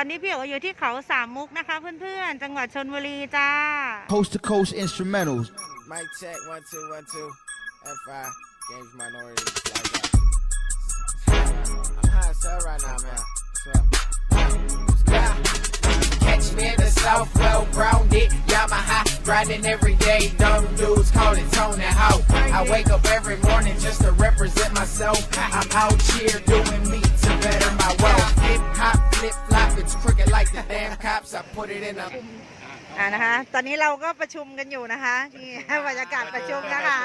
ตอนนี้พี่โออยู่ที่เขาสามมุกนะคะ เพื่อนๆ จังหวัดชนบุรีจ้า Coast to coast instrumentals. Mic check, one, two, one, two. F5, Games Minority. I'm high as hell right now, man. Yeah. Catch me in the south, well grounded. Yamaha, grinding every day. Dumb dudes call it tone and how. I wake up every morning just to represent myself. I'm out here doing me to better my wealth. Hip hop, flip flop, it's crooked like the damn cops. I put it in a. อ่านะคะ ตอนนี้เราก็ประชุมกันอยู่นะคะนี่บรรยากาศประชุมนะคะ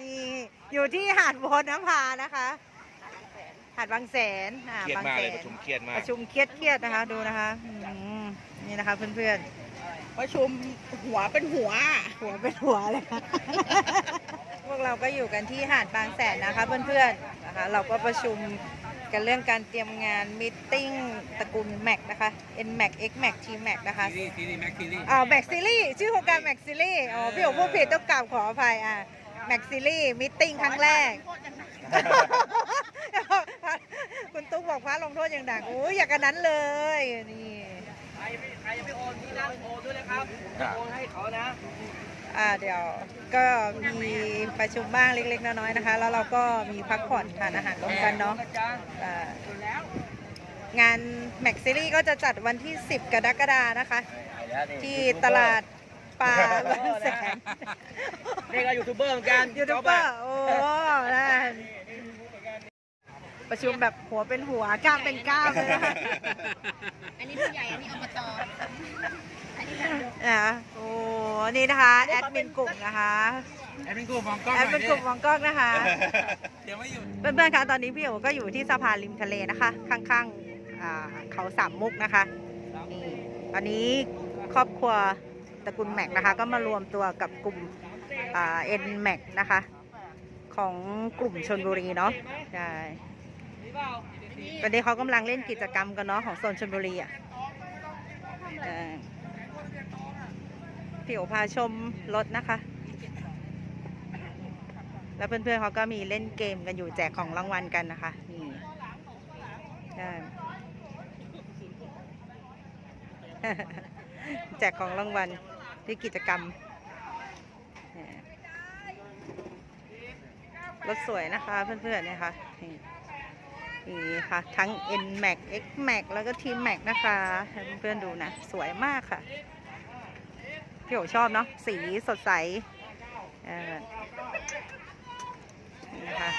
นี่อยู่ที่หาดวอนน้ำพานะคะ หาดบางแสนอ่าเครียดบางมากแสเลยนประชุมเครียดมาก ประชุมเครียดเครียดๆนะคะ ดูนะคะอืมนี่นะคะ เพื่อนประชุมหัวเป็นหัวๆหัวเป็นหัวเลยค่ะ พวกเราก็อยู่กันที่หาดบางแสนนะคะเพื่อนๆนะคะเราก็ประชุมกันเรื่องการเตรียมงานมิทติ้งตระกูลแม็กนะคะ N Mac X Mac T Mac นะคะซีรีส์ซีรีส์แม็กซีรีส์อ่าแม็กซิลี่ชื่อโครงการแม็กซิลี่อ๋อพี่โอ๋พูดผิดต้องกราบขออภัยอ่าแม็กซิลี่มิทติ้งครั้งแรก คุณตุ๊กบอกพระลงโทษอย่างหนักโอ้ยอย่างกันนั้นเลยนี่ใครใครยังไม่โอนที่นั่งโอนด้วยนะครับโอนให้เขานะ อ่าเดี๋ยวก็มีประชุมบ้างเล็ก ๆ น้อยๆนะคะ แล้วเราก็มีพักผ่อนทานอาหารร่วมกันเนาะอ่างานแม็กซิลี่ก็จะจัดวันที่ 10 กรกฎานะคะ ที่ตลาดปลาบางแสนนี่ก็ยูทูบเบอร์เหมือนกันยูทูบเบอร์โอ้นั่น ประชุมแบบหัวเป็นหัวกล้ามเป็นกล้ามเลยนะคะอันนี้ผู้ใหญ่ อันนี้อบตอันนี้แบบอะโอ้นี่นะคะ แอดมินกลุ่มนะคะแอดมินกูมองกล้องแอดมินกลุ่มมองกล้องนะคะ เดี๋ยวไม่อยู่ เพื่อนๆคะตอนนี้พี่โอก็อยู่ที่สะพานริมทะเลนะคะ ข้างๆอ่าเขาสามมุกนะคะนี่ตอนนี้ครอบครัวตระกูลแม็กนะคะ ก็มารวมตัวกับกลุ่มเอ็นแม็กนะคะ ของกลุ่มชนบุรีเนาะใช่ ตอนนี้เขากำลังเล่นกิจกรรมกันเนาะของโซนชนบุรีอะเออพี่โอพาชมรถนะคะ แล้วเพื่อนๆเขาก็มีเล่นเกมกันอยู่แจกของรางวัลกันนะคะนี่ได้แจกของรางวัลที่กิจกรรมเนี่ยรถสวยนะคะเพื่อนๆเนี่ยค่ะ นี่ค่ะ ทั้ง N Max X Max แล้วก็ T Max นะคะให้เพื่อนๆดูนะ สวยมากค่ะ พี่โอชอบเนาะ สีสดใสเออนะคะ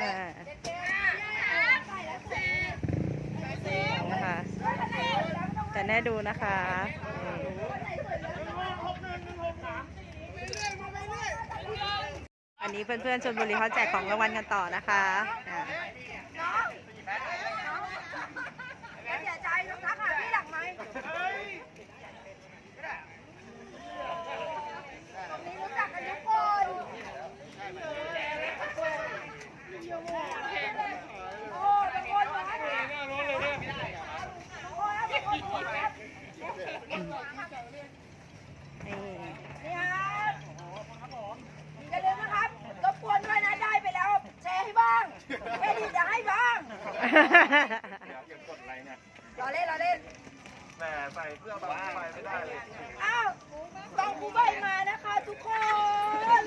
อ่านะคะแต่แน่ดูนะคะ อันนี้เพื่อนๆชนบุรีเขาแจกของรางวัลกันต่อนะคะอ่าน้องน้องอย่าใจน้อะทักหาพี่หลักไหม อย่าลืมนะครับรบกวนด้วยนะ ได้ไปแล้ว แชร์ให้บ้างเครดิตอย่าให้บ้างรอเล่นรอเล่น แหมใส่เสื้อบางไปไม่ได้เลยอ้าวบางคูใบมานะคะทุกคน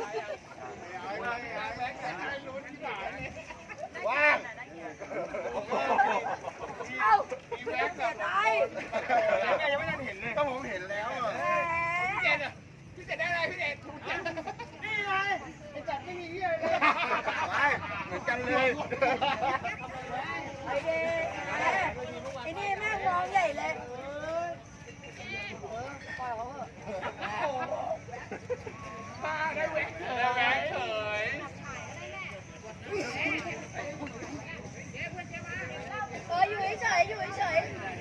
ว้างเอ้าเสียใจยังไม่ได้เห็นเลยก็ผมเห็นแล้วอะแหมเหมือนกันเลยไอเด็กไอ้นี่แม่งร้องใหญ่เลย ได้เอออยู่เฉยๆอยู่เฉยๆ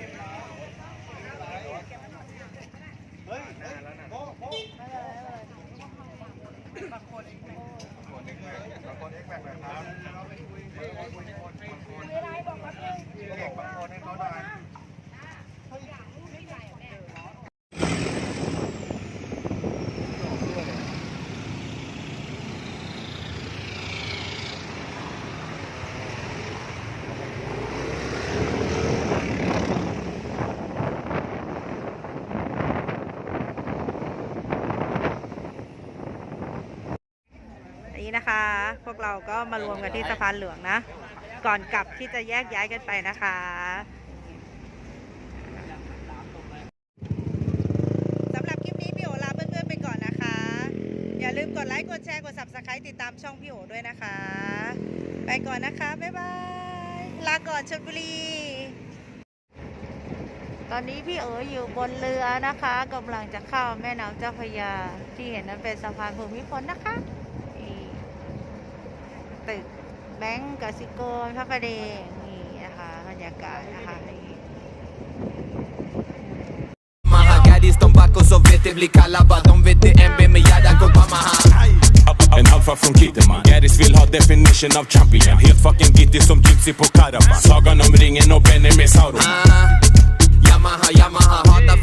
มีอะไรบอกมาเอง นะคะ พวกเราก็มารวมกันที่สะพานเหลืองนะ ก่อนกลับที่จะแยกย้ายกันไปนะคะสำหรับคลิปนี้พี่โอลาเพื่อนๆไปก่อนนะคะ อย่าลืมกดไลค์กดแชร์กด subscribe ติดตามช่องพี่โอด้วยนะคะ ไปก่อนนะคะ บ๊ายบาย ลาก่อนชลบุรีตอนนี้พี่เอ๋อยู่บนเรือนะคะกำลังจะเข้าแม่น้ำเจ้าพระยา ที่เห็นนั้นเป็นสะพานภูมิพลนะคะ ตึกแบงก์กสิกรพระประแดงนี่นะคะบรรยากาศนะคะนี่ Ariston Bako Sovjeti blickar labbad De vet det är vem är jag, där går En alfa från Kitteman Garris vill ha definition av champion. Helt fucking gitti som gypsy på karavan Sagan om ringen och Benny med Sauron ah, Yamaha, Yamaha, hatar